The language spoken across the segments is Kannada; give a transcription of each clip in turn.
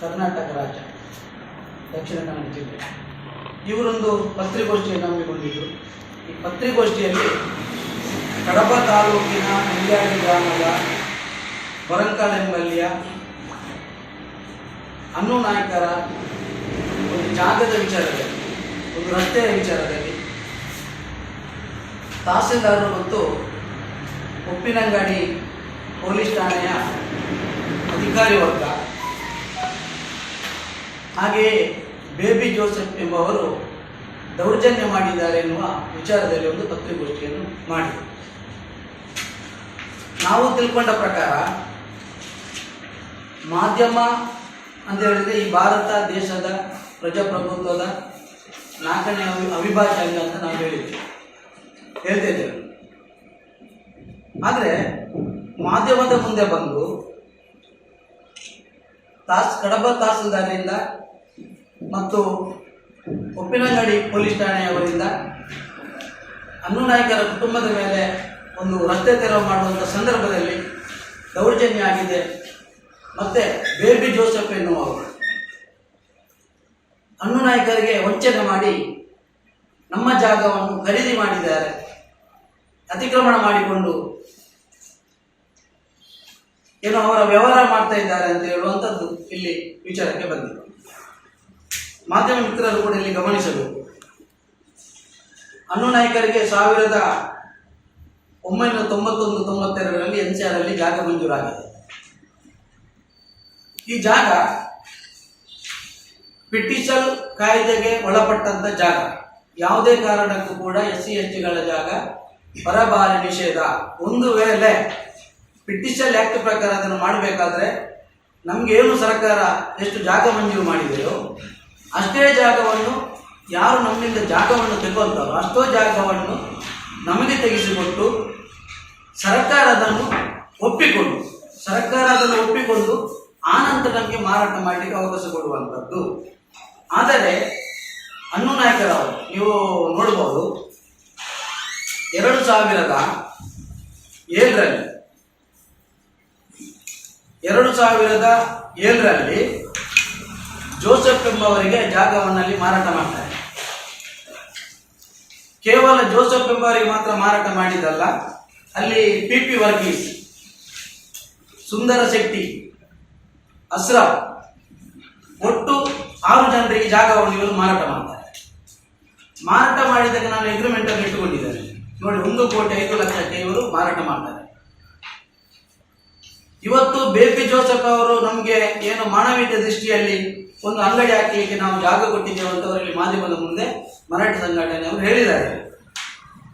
ಕರ್ನಾಟಕ ರಾಜ್ಯ, ದಕ್ಷಿಣ ಕನ್ನಡ ಜಿಲ್ಲೆ. ಇವರೊಂದು ಪತ್ರಿಕೋಷ್ಠಿಯನ್ನು ಹಮ್ಮಿಕೊಂಡಿದ್ದು ಈ ಪತ್ರಿಕೋಷ್ಠಿಯಲ್ಲಿ ಕಡಪ ತಾಲೂಕಿನ ನೆಲ್ಯಾಡಿ ಗ್ರಾಮದ ಬರಂಕಾಲೆಂಬಲ್ಲಿಯ ಅನ್ನು ನಾಯಕರ ಒಂದು ಜಾಗದ ವಿಚಾರದಲ್ಲಿ, ಒಂದು ರಸ್ತೆಯ ವಿಚಾರದಲ್ಲಿ ತಹಸೀಲ್ದಾರರು ಮತ್ತು ಉಪ್ಪಿನಂಗಡಿ ಪೊಲೀಸ್ ಠಾಣೆಯ ಅಧಿಕಾರಿ ವರ್ಗ ಹಾಗೆಯೇ ಬೇಬಿ ಜೋಸೆಫ್ ಎಂಬವರು ದೌರ್ಜನ್ಯ ಮಾಡಿದ್ದಾರೆ ಎನ್ನುವ ವಿಚಾರದಲ್ಲಿ ಒಂದು ಪತ್ರಿಕೋಷ್ಠಿಯನ್ನು ಮಾಡಿದರು. ನಾವು ತಿಳ್ಕೊಂಡ ಪ್ರಕಾರ ಮಾಧ್ಯಮ ಅಂತ ಹೇಳಿದ್ರೆ ಈ ಭಾರತ ದೇಶದ ಪ್ರಜಾಪ್ರಭುತ್ವದ ನಾಲ್ಕನೇ ಅವಿ, ಅವಿಭಾಜ್ಯ ಅಂಗ ಅಂತ ನಾವು ಹೇಳಿದ್ವಿ. ಹೇಳ್ತಾ ಇದ್ದೇವೆ. ಆದರೆ ಮಾಧ್ಯಮದ ಮುಂದೆ ಬಂದು ತಾಸ್, ಕಡಬ ತಹಸೀಲ್ದಾರರಿಂದ ಮತ್ತು ಉಪ್ಪಿನಂಗಡಿ ಪೊಲೀಸ್ ಠಾಣೆಯವರಿಂದ ನಾಯಕರ ಕುಟುಂಬದ ಮೇಲೆ ಒಂದು ರಸ್ತೆ ತೆರವು ಮಾಡುವಂಥ ಸಂದರ್ಭದಲ್ಲಿ ದೌರ್ಜನ್ಯ ಆಗಿದೆ. ಮತ್ತೆ ಬೇಬಿ ಜೋಸೆಫ್ ಎನ್ನುವರು ಅನ್ನು ನಾಯಕರಿಗೆ ವಂಚನೆ ಮಾಡಿ ನಮ್ಮ ಜಾಗವನ್ನು ಖರೀದಿ ಮಾಡಿದ್ದಾರೆ. ಅತಿಕ್ರಮಣ ಮಾಡಿಕೊಂಡು ಏನೋ ಅವರ ವ್ಯವಹಾರ ಮಾಡ್ತಾ ಇದ್ದಾರೆ ಅಂತ ಹೇಳುವಂಥದ್ದು ಇಲ್ಲಿ ವಿಚಾರಕ್ಕೆ ಬಂದಿದೆ ಮಾಧ್ಯಮ ಮಿತ್ರರು ಕೂಡ ಇಲ್ಲಿ ಗಮನಿಸಬೇಕು. ಅನ್ನು ನಾಯಕರಿಗೆ ಸಾವಿರದ ಒಂಬೈನೂರ ತೊಂಬತ್ತೊಂದು, ತೊಂಬತ್ತೆರಡರಲ್ಲಿ ಎನ್ ಸಿ ಆರ್ ಅಲ್ಲಿ ಜಾಗ ಮಂಜೂರಾಗಿದೆ. ಈ ಜಾಗ ಬ್ರಿಟಿಷಲ್ ಕಾಯ್ದೆಗೆ ಒಳಪಟ್ಟಂತ ಜಾಗ. ಯಾವುದೇ ಕಾರಣಕ್ಕೂ ಕೂಡ ಎಸ್ ಸಿ ಎಸ್ ಟಿಗಳ ಜಾಗ ಪರಭಾರಿ ನಿಷೇಧ. ಒಂದು ವೇಳೆ ಬ್ರಿಟಿಷಲ್ ಆಕ್ಟ್ ಪ್ರಕಾರ ಅದನ್ನು ಮಾಡಬೇಕಾದ್ರೆ ನಮ್ಗೆ ಏನು ಸರ್ಕಾರ ಎಷ್ಟು ಜಾಗ ಮಂಜೂರು ಮಾಡಿದೆಯೋ ಅಷ್ಟೇ ಜಾಗವನ್ನು ಯಾರು ನಮ್ಮಿಂದ ಜಾಗವನ್ನು ತೆಗೊಳ್ತಾರೋ ಅಷ್ಟೋ ಜಾಗವನ್ನು ನಮಗೆ ತೆಗೆಸಿಕೊಟ್ಟು ಸರ್ಕಾರ ಅದನ್ನು ಒಪ್ಪಿಕೊಂಡು ಸರ್ಕಾರ ಅದನ್ನು ಒಪ್ಪಿಕೊಂಡು ಆನಂತರ ನಂತರ ನಮಗೆ ಮಾರಾಟ ಮಾಡಲಿಕ್ಕೆ ಅವಕಾಶ ಕೊಡುವಂಥದ್ದು. ಆದರೆ, ಅನ್ನು ನಾಯಕರವರು ನೀವು ನೋಡಬಹುದು ಎರಡು ಸಾವಿರದ ಏಳರಲ್ಲಿ, ಎರಡು ಸಾವಿರದ ಏಳರಲ್ಲಿ ಜೋಸೆಫ್ ಎಂಬವರಿಗೆ ಜಾಗವನ್ನಲ್ಲಿ ಮಾರಾಟ ಮಾಡ್ತಾರೆ. ಕೇವಲ ಜೋಸೆಫ್ ಎಂಬವರಿಗೆ ಮಾತ್ರ ಮಾರಾಟ ಮಾಡಿದಲ್ಲ ಅಲ್ಲಿ ಪಿ ಪಿ ವರ್ಗೀಸ್, ಸುಂದರ ಶೆಟ್ಟಿ, ಅಸ್ರಾಫ್, ಒಟ್ಟು ಆರು ಜನರಿಗೆ ಜಾಗವನ್ನು ಇವರು ಮಾರಾಟ ಮಾಡ್ತಾರೆ. ಮಾರಾಟ ಮಾಡಿದಾಗ ನಾನು ಎಗ್ರಿಮೆಂಟ್ ಅನ್ನು ಇಟ್ಟುಕೊಂಡಿದ್ದೇನೆ. ನೋಡಿ, ಒಂದು ಕೋಟಿ ಐದು ಲಕ್ಷಕ್ಕೆ ಇವರು ಮಾರಾಟ ಮಾಡ್ತಾರೆ. ಇವತ್ತು ಬೇಬಿ ಜೋಸೆಫ್ ಅವರು ನಮಗೆ ಏನು ಮಾನವೀಯ ದೃಷ್ಟಿಯಲ್ಲಿ ಒಂದು ಅಂಗಡಿ ಹಾಕಲಿಕ್ಕೆ ನಾವು ಜಾಗ ಕೊಟ್ಟಿದ್ದೇವೆ ಅಂತ ಮಾಧ್ಯಮದ ಮುಂದೆ ಮರಾಠಿ ಸಂಘಟನೆಯವರು ಹೇಳಿದ್ದಾರೆ.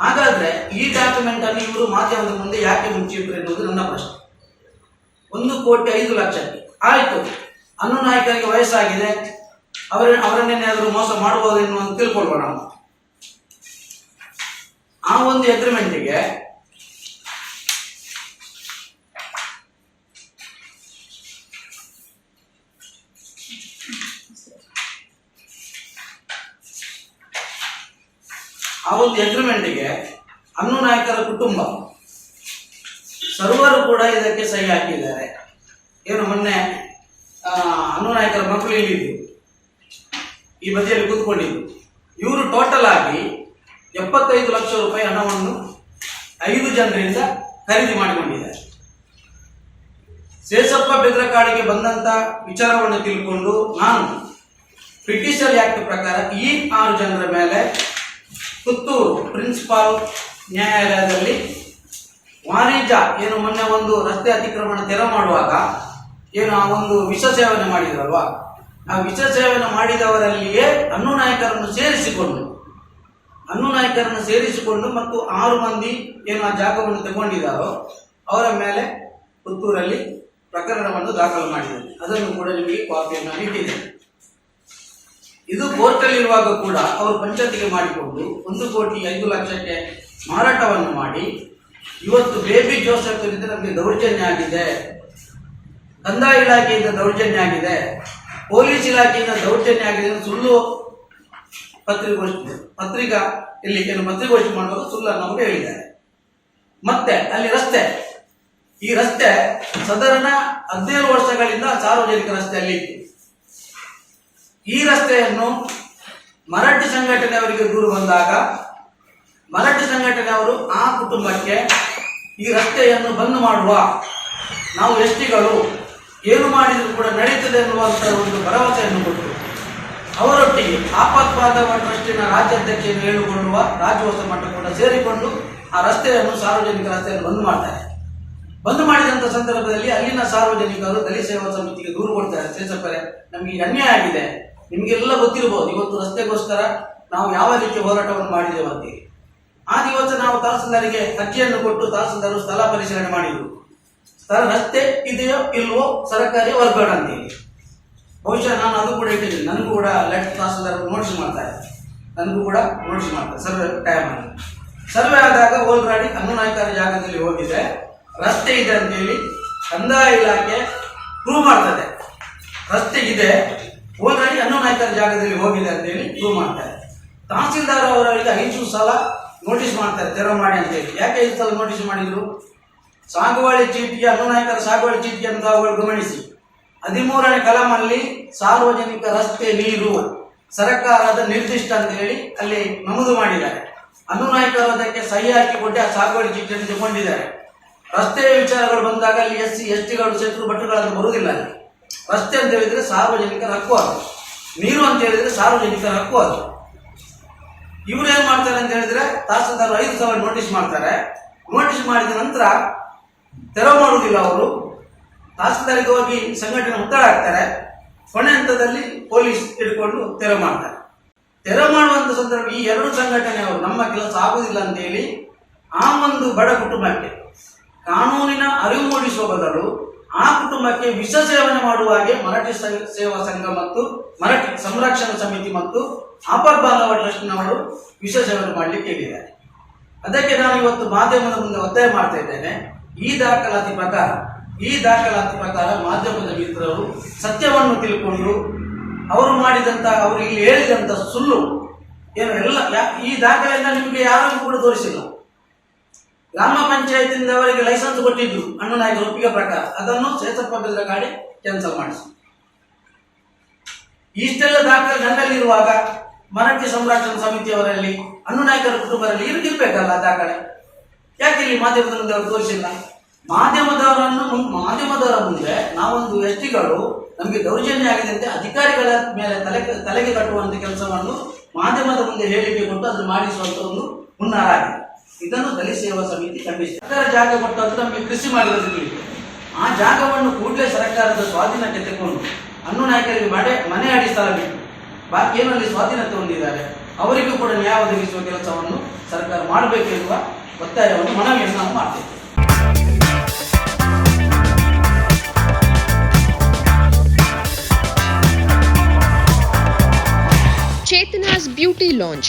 ಹಾಗಾದ್ರೆ ಈ ಡಾಕ್ಯುಮೆಂಟ್ ಅನ್ನು ಇವರು ಮಾಧ್ಯಮದ ಮುಂದೆ ಯಾಕೆ ಮುಚ್ಚಿಟ್ರು ಎನ್ನುವುದು ನನ್ನ ಪ್ರಶ್ನೆ. ಒಂದು ಕೋಟಿ ಐದು ಲಕ್ಷಕ್ಕೆ. ಆಯ್ತು. ಅನ್ನು ನಾಯಕರಿಗೆ ವಯಸ್ಸಾಗಿದೆ. ಅವರ ಅವರನ್ನೇನಾದರೂ ಮೋಸ ಮಾಡಬಹುದು ಎನ್ನುವಂತ ತಿಳ್ಕೊಳ್ಬೋಣ. ಆ ಒಂದು ಅಗ್ರಿಮೆಂಟಿಗೆ ಆ ಒಂದು ಅಗ್ರಿಮೆಂಟ್ಗೆ ಅನ್ನು ನಾಯಕರ ಕುಟುಂಬ. ಸರ್ವರು ಕೂಡ ಇದಕ್ಕೆ ಸಹಿ ಹಾಕಿದ್ದಾರೆ. ಏನು ಮೊನ್ನೆ ಅನ್ನು ನಾಯಕರ ಮಕ್ಕಳು ಇಲ್ಲಿದ್ದು ಈ ಬದಿಯಲ್ಲಿ ಕೂತ್ಕೊಂಡಿದ್ದು ಇವರು ಟೋಟಲ್ ಆಗಿ ಎಪ್ಪತ್ತೈದು ಲಕ್ಷ ರೂಪಾಯಿ ಹಣವನ್ನು ಐದು ಜನರಿಂದ ಖರೀದಿ ಮಾಡಿಕೊಂಡಿದ್ದಾರೆ. ಶೇಷಪ್ಪ ಬೆದ್ರಕಾಡಿಗೆ ಬಂದಂತ ವಿಚಾರವನ್ನು ತಿಳ್ಕೊಂಡು ನಾನು ಬ್ರಿಟಿಷರ್ ಆಕ್ಟ್ ಪ್ರಕಾರ ಈ ಆರು ಜನರ ಮೇಲೆ ಪುತ್ತೂರು ಪ್ರಿನ್ಸಿಪಾಲ್ ನ್ಯಾಯಾಲಯದಲ್ಲಿ ವಾಣಿಜ್ಯ ಏನು ಮೊನ್ನೆ ಒಂದು ರಸ್ತೆ ಅತಿಕ್ರಮಣ ತೆರವು ಮಾಡುವಾಗ ಏನು ಆ ಒಂದು ವಿಷ ಸೇವನೆ ಮಾಡಿದ್ರಲ್ವಾ? ಆ ವಿಷ ಸೇವನೆ ಮಾಡಿದವರಲ್ಲಿಯೇ ಅನ್ನು ನಾಯಕರನ್ನು ಸೇರಿಸಿಕೊಂಡು, ಅನ್ನು ನಾಯಕರನ್ನು ಸೇರಿಸಿಕೊಂಡು ಮತ್ತು ಆರು ಮಂದಿ ಏನು ಆ ಜಾಗವನ್ನು ತಗೊಂಡಿದ್ದಾರೋ ಅವರ ಮೇಲೆ ಪುತ್ತೂರಲ್ಲಿ ಪ್ರಕರಣವನ್ನು ದಾಖಲು ಮಾಡಿದ್ದಾರೆ. ಅದನ್ನು ಕೂಡ ನಿಮಗೆ ಕಾಪಿಯನ್ನು ನಾನು ಇದು ಕೋರ್ಟಲ್ಲಿರುವಾಗ ಕೂಡ ಅವರು ಪಂಚಾಯತಿಗೆ ಮಾಡಿಕೊಂಡು ಒಂದು ಕೋಟಿ ಐದು ಲಕ್ಷಕ್ಕೆ ಮಾರಾಟವನ್ನು ಮಾಡಿ, ಇವತ್ತು ಬೇಬಿ ಜೋಸೆಫ್ ನಮಗೆ ದೌರ್ಜನ್ಯ ಆಗಿದೆ. ಕಂದಾಯ ಇಲಾಖೆಯಿಂದ ದೌರ್ಜನ್ಯ ಆಗಿದೆ. ಪೊಲೀಸ್ ಇಲಾಖೆಯಿಂದ ದೌರ್ಜನ್ಯ ಆಗಿದೆ ಸುಳ್ಳು ಪತ್ರಿಕೋಷ್ಠಿ ಪತ್ರಿಕಾ ಇಲ್ಲಿ ಕೆಲವು ಪತ್ರಿಕೋಷ್ಠಿ ಮಾಡುವಾಗ ಸುಳ್ಳನ್ನು ನಮಗೆ ಹೇಳಿದ್ದಾರೆ. ಮತ್ತೆ ಅಲ್ಲಿ ರಸ್ತೆ. ಈ ರಸ್ತೆ ಸಾಧಾರಣ ಹದಿನೇಳು ವರ್ಷಗಳಿಂದ ಸಾರ್ವಜನಿಕ ರಸ್ತೆಯಲ್ಲಿ ಇತ್ತು. ಈ ರಸ್ತೆಯನ್ನು ಮರಾಠಿ ಸಂಘಟನೆಯವರಿಗೆ ದೂರು ಬಂದಾಗ ಮರಾಠಿ ಸಂಘಟನೆಯವರು ಆ ಕುಟುಂಬಕ್ಕೆ ಈ ರಸ್ತೆಯನ್ನು ಬಂದ್ ಮಾಡುವ ನಾವು ಎಷ್ಟಿಗಳು ಏನು ಮಾಡಿದರೂ ಕೂಡ ನಡೀತದೆ ಎನ್ನುವಂಥ ಒಂದು ಭರವಸೆಯನ್ನು ಕೊಟ್ಟರು. ಅವರೊಟ್ಟಿಗೆ ಆಪತ್ವಾದ ಟ್ರಸ್ಟಿನ ರಾಜ್ಯಾಧ್ಯಕ್ಷೆಯನ್ನು ಹೇಳಿಕೊಳ್ಳುವ ರಾಜ್ಯೋತ್ಸವ ಮಟ್ಟ ಕೂಡ ಸೇರಿಕೊಂಡು ಆ ರಸ್ತೆಯನ್ನು ಸಾರ್ವಜನಿಕ ರಸ್ತೆಯನ್ನು ಬಂದ್ ಮಾಡ್ತಾರೆ. ಬಂದ್ ಮಾಡಿದಂತ ಸಂದರ್ಭದಲ್ಲಿ ಅಲ್ಲಿನ ಸಾರ್ವಜನಿಕರು ದಲಿತ ಸೇವಾ ಸಮಿತಿಗೆ ದೂರು ಕೊಡ್ತಾರೆ. ಶೇಷಪ್ಪರೇ ನಮಗೆ ಅನ್ಯಾಯ ಆಗಿದೆ. ನಿಮಗೆಲ್ಲ ಗೊತ್ತಿರಬಹುದು ಇವತ್ತು ರಸ್ತೆಗೋಸ್ಕರ ನಾವು ಯಾವ ರೀತಿ ಹೋರಾಟವನ್ನು ಮಾಡಿದ್ದೇವೆ ಅಂತ. ಆ ದಿವಸ ನಾವು ತಹಸೀಲ್ದಾರಿಗೆ ಅರ್ಜಿಯನ್ನು ಕೊಟ್ಟು ತಹಸೀಲ್ದಾರರು ಸ್ಥಳ ಪರಿಶೀಲನೆ ಮಾಡಿದರು. ಸ್ಥಳ, ರಸ್ತೆ ಇದೆಯೋ ಇಲ್ವೋ ಸರ್ಕಾರಿ ವರ್ಗಾವಣೆ ಅಂತೀವಿ ಬಹುಶಃ ನಾನು ಅದು ಕೂಡ ಇಟ್ಟಿದ್ದೀನಿ ನನಗೂ ಕೂಡ ಲೆಟ್ ತಹಸೀಲ್ದಾರ್ ನೋಟಿಸ್ ಮಾಡ್ತಾರೆ. ನನಗೂ ಕೂಡ ನೋಟಿಸ್ ಮಾಡ್ತಾರೆ, ಸರ್ವೆ ಟೈಮ್ ಅಲ್ಲಿ. ಸರ್ವೆ ಆದಾಗ ಓಲ್ರಾಡಿ ನಾಯಕರ ಜಾಗದಲ್ಲಿ ಹೋಗಿದೆ ರಸ್ತೆ ಇದೆ ಅಂತೇಳಿ ಕಂದಾಯ ಇಲಾಖೆ ಪ್ರೂವ್ ಮಾಡ್ತದೆ. ರಸ್ತೆ ಇದೆ ಓಲ್ರಾಡಿ ನಾಯಕರ ಜಾಗದಲ್ಲಿ ಹೋಗಿದೆ ಅಂತೇಳಿ ಪ್ರೂವ್ ಮಾಡ್ತಾರೆ. ತಹಸೀಲ್ದಾರ್ ಅವರಿಗೆ ಐದು ಸಲ ನೋಟಿಸ್ ಮಾಡ್ತಾರೆ, ತೆರವು ಮಾಡಿ ಅಂತೇಳಿ. ಯಾಕೆ ಐದು ಸಲ ನೋಟಿಸ್ ಮಾಡಿದ್ರು? ಸಾಗುವಳಿ ಚೀಟಿಗೆ ಅನುನಾಯಕರ ಸಾಗುವಳಿ ಚೀಟಿಯನ್ನು ಅವುಗಳು ಗಮನಿಸಿ. ಹದಿಮೂರನೇ ಕಲಮಲ್ಲಿ ಸಾರ್ವಜನಿಕ ರಸ್ತೆ ನೀರು, ಸರ್ಕಾರದ ನಿರ್ದಿಷ್ಟ ಅಂತ ಹೇಳಿ ಅಲ್ಲಿ ನಮೂದು ಮಾಡಿದ್ದಾರೆ. ಅನುನಾಯಕರು ಅದಕ್ಕೆ ಸಹಿ ಹಾಕಿಕೊಟ್ಟು ಆ ಸಾಗುವಳಿ ಚೀಟಿಯನ್ನು ತಗೊಂಡಿದ್ದಾರೆ. ರಸ್ತೆಯ ವಿಚಾರಗಳು ಬಂದಾಗ ಅಲ್ಲಿ ಎಸ್ ಸಿ, ಎಸ್ ಟಿಗಳು ಶತ್ರು ಭಟ್ಟುಗಳನ್ನು ಬರುವುದಿಲ್ಲ ಅಲ್ಲಿ. ರಸ್ತೆ ಅಂತ ಹೇಳಿದ್ರೆ ಸಾರ್ವಜನಿಕರ ಹಕ್ಕು ಅದು. ನೀರು ಅಂತ ಹೇಳಿದ್ರೆ ಸಾರ್ವಜನಿಕರ ಹಕ್ಕು ಅದು. ಇವ್ರು ಏನ್ ಮಾಡ್ತಾರೆ ಅಂತ ಹೇಳಿದ್ರೆ ತಹಸೀಲ್ದಾರ್ ಐದು ಸಾವಿರ ನೋಟಿಸ್ ಮಾಡ್ತಾರೆ. ನೋಟಿಸ್ ಮಾಡಿದ ನಂತರ ತೆರವು ಮಾಡುವುದಿಲ್ಲ ಅವರು. ತಹಸೀಲ್ದಾರಿಗೆ ಹೋಗಿ ಸಂಘಟನೆ ಒತ್ತಡ ಹಾಕ್ತಾರೆ ಕೊನೆ ಹಂತದಲ್ಲಿ ಪೊಲೀಸ್ ಇಟ್ಕೊಂಡು ತೆರವು ಮಾಡ್ತಾರೆ. ತೆರವು ಮಾಡುವಂಥ ಸಂದರ್ಭ ಈ ಎರಡು ಸಂಘಟನೆಯವರು ನಮ್ಮ ಕೆಲಸ ಆಗುವುದಿಲ್ಲ ಅಂತ ಹೇಳಿ ಆ ಒಂದು ಬಡ ಕುಟುಂಬಕ್ಕೆ ಕಾನೂನಿನ ಅರಿವು ಮೂಡಿಸುವ ಬದಲು ಆ ಕುಟುಂಬಕ್ಕೆ ವಿಷ ಸೇವನೆ ಮಾಡುವ ಹಾಗೆ ಮರಾಠಿ ಸೇವಾ ಸಂಘ ಮತ್ತು ಮರಾಠಿ ಸಂರಕ್ಷಣಾ ಸಮಿತಿ ಮತ್ತು ಅಪರ್ ಬಾಂಧವ ಟ್ರಸ್ಟ್ನವರು ವಿಷ ಸೇವನೆ ಮಾಡಲಿಕ್ಕೆ ಹೇಳಿದ್ದಾರೆ. ಅದಕ್ಕೆ ನಾನು ಇವತ್ತು ಮಾಧ್ಯಮದ ಮುಂದೆ ಒತ್ತಾಯ ಮಾಡ್ತಾ ಇದ್ದೇನೆ. ಈ ದಾಖಲಾತಿ ಪ್ರಕಾರ, ಈ ದಾಖಲಾತಿ ಪ್ರಕಾರ ಮಾಧ್ಯಮದ ಮಿತ್ರರು ಸತ್ಯವನ್ನು ತಿಳ್ಕೊಂಡು ಅವರು ಮಾಡಿದಂತ, ಅವರು ಇಲ್ಲಿ ಹೇಳಿದಂತ ಸುಳ್ಳು ಏನು ಎಲ್ಲ ಈ ದಾಖಲೆಯನ್ನ ನಿಮಗೆ ಯಾರಿಗೂ ಕೂಡ ತೋರಿಸಿಲ್ಲ. ಗ್ರಾಮ ಪಂಚಾಯಿತಿಯಿಂದ ಅವರಿಗೆ ಲೈಸೆನ್ಸ್ ಕೊಟ್ಟಿದ್ದು ಅಣ್ಣನಾಯಕರ ಒಪ್ಪಿಗೆ ಪ್ರಕಾರ. ಅದನ್ನು ಶೇಷಪ್ಪ ಗಾಡಿ ಕ್ಯಾನ್ಸಲ್ ಮಾಡಿಸಿ. ಇಷ್ಟೆಲ್ಲ ದಾಖಲೆ ನನ್ನಲ್ಲಿರುವಾಗ ಮರಾಠಿ ಸಂರಕ್ಷಣಾ ಸಮಿತಿಯವರಲ್ಲಿ, ಅಣ್ಣನಾಯಕರ ಕುಟುಂಬದಲ್ಲಿ ಇರ್ಬೇಕಲ್ಲ ಆ ದಾಖಲೆ. ಯಾಕೆ ಇಲ್ಲಿ ಮಾಧ್ಯಮದ ಮುಂದೆ ಅವರು ತೋರಿಸಿಲ್ಲ? ಮಾಧ್ಯಮದವರನ್ನು ಮಾಧ್ಯಮದವರ ಮುಂದೆ ನಾವೊಂದು ವ್ಯಕ್ತಿಗಳು ನಮಗೆ ದೌರ್ಜನ್ಯ ಆಗಿದಂತೆ ಅಧಿಕಾರಿಗಳ ಮೇಲೆ ತಲೆ, ತಲೆಗೆ ಕಟ್ಟುವಂತ ಕೆಲಸವನ್ನು ಮಾಧ್ಯಮದ ಮುಂದೆ ಹೇಳಿಕೆ ಕೊಟ್ಟು ಅದನ್ನು ಮಾಡಿಸುವಂತ ಒಂದು ಹುನ್ನಾರ ಆಗಿದೆ. ಇದನ್ನು ದಲಿತ ಸೇವಾ ಸಮಿತಿ ಖಂಡಿಸಿದೆ ಸರ್ಕಾರ ಜಾಗ ಕೊಟ್ಟು ನಮಗೆ ಕೃಷಿ ತಿಳಿಯುತ್ತೆ ಆ ಜಾಗವನ್ನು ಕೂಡಲೇ ಸರ್ಕಾರದ ಸ್ವಾಧೀನಕ್ಕೆ ತೆಗೆದುಕೊಂಡು ಅನ್ನು ನಾಯಕರಿಗೆ ಮನೆ ಮನೆ ಅಡಿ ಸ್ಥಳ ಬಿಟ್ಟು ಬಾಕಿ ಏನಲ್ಲಿ ಸ್ವಾಧೀನತೆ ಹೊಂದಿದ್ದಾರೆ. ಅವರಿಗೂ ಕೂಡ ನ್ಯಾಯ ಒದಗಿಸುವ ಕೆಲಸವನ್ನು ಸರ್ಕಾರ ಮಾಡಬೇಕೆನ್ನುವ ಒತ್ತಾಯವನ್ನು ಮನವಿಯನ್ನು ನಾವು ಮಾಡ್ತೇವೆ. Chetana's beauty lounge.